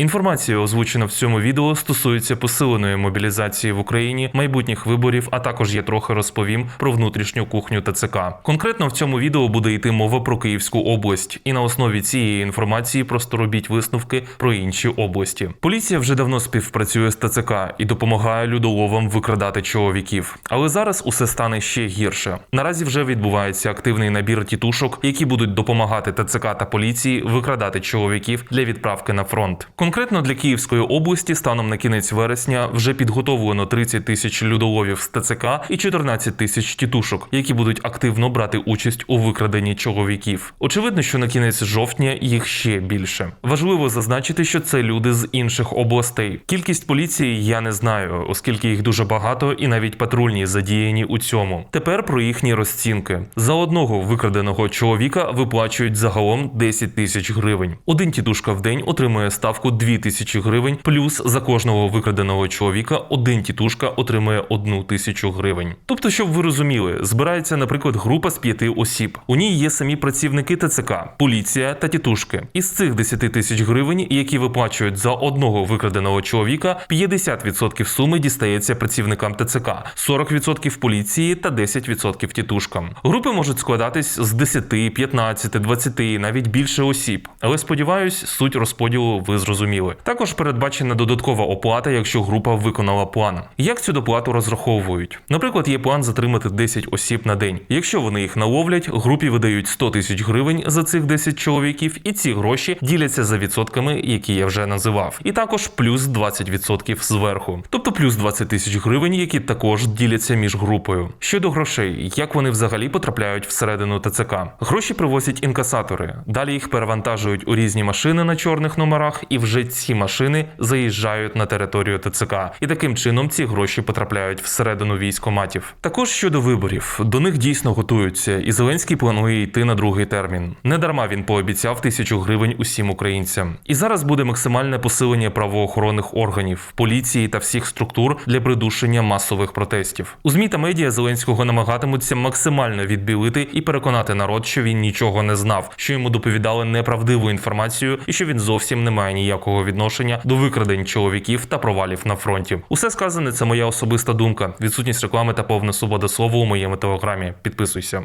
Інформація, озвучена в цьому відео, стосується посиленої мобілізації в Україні, майбутніх виборів, а також я трохи розповім про внутрішню кухню ТЦК. Конкретно в цьому відео буде йти мова про Київську область, і на основі цієї інформації просто робіть висновки про інші області. Поліція вже давно співпрацює з ТЦК і допомагає людоловам викрадати чоловіків. Але зараз усе стане ще гірше. Наразі вже відбувається активний набір тітушок, які будуть допомагати ТЦК та поліції викрадати чоловіків для відправки на фронт. Конкретно для Київської області станом на кінець вересня вже підготовлено 30 тисяч людоловів з ТЦК і 14 тисяч тітушок, які будуть активно брати участь у викраденні чоловіків. Очевидно, що на кінець жовтня їх ще більше. Важливо зазначити, що це люди з інших областей. Кількість поліції я не знаю, оскільки їх дуже багато, і навіть патрульні задіяні у цьому. Тепер про їхні розцінки. За одного викраденого чоловіка виплачують загалом 10 тисяч гривень. Один тітушка в день отримує ставку 2 тисячі гривень, плюс за кожного викраденого чоловіка один тітушка отримує 1 тисячу гривень. Тобто, щоб ви розуміли, збирається, наприклад, група з п'яти осіб. У ній є самі працівники ТЦК, поліція та тітушки. Із цих 10 тисяч гривень, які виплачують за одного викраденого чоловіка, 50% суми дістається працівникам ТЦК, 40% поліції та 10% тітушкам. Групи можуть складатись з 10, 15, 20, навіть більше осіб. Але сподіваюсь, суть розподілу ви зрозуміли. Також передбачена додаткова оплата, якщо група виконала план. Як цю доплату розраховують? Наприклад, є план затримати 10 осіб на день. Якщо вони їх наловлять, групі видають 100 тисяч гривень за цих 10 чоловіків, і ці гроші діляться за відсотками, які я вже називав. І також плюс 20% зверху. Тобто плюс 20 тисяч гривень, які також діляться між групою. Щодо грошей, як вони взагалі потрапляють всередину ТЦК? Гроші привозять інкасатори. Далі їх перевантажують у різні машини на чорних номерах, і вже ці машини заїжджають на територію ТЦК. І таким чином ці гроші потрапляють всередину військоматів. Також щодо виборів, до них дійсно готуються, і Зеленський планує йти на другий термін. Недарма він пообіцяв тисячу гривень усім українцям. І зараз буде максимальне посилення правоохоронних органів, поліції та всіх структур для придушення масових протестів. У змі та медіа Зеленського намагатимуться максимально відбілити і переконати народ, що він нічого не знав, що йому доповідали неправдиву інформацію, і що він зовсім не має ніякого відношення до викрадень чоловіків та провалів на фронті. Усе сказане це моя особиста думка. Відсутність реклами та повна свобода слова у моєму телеграмі. Підписуйся.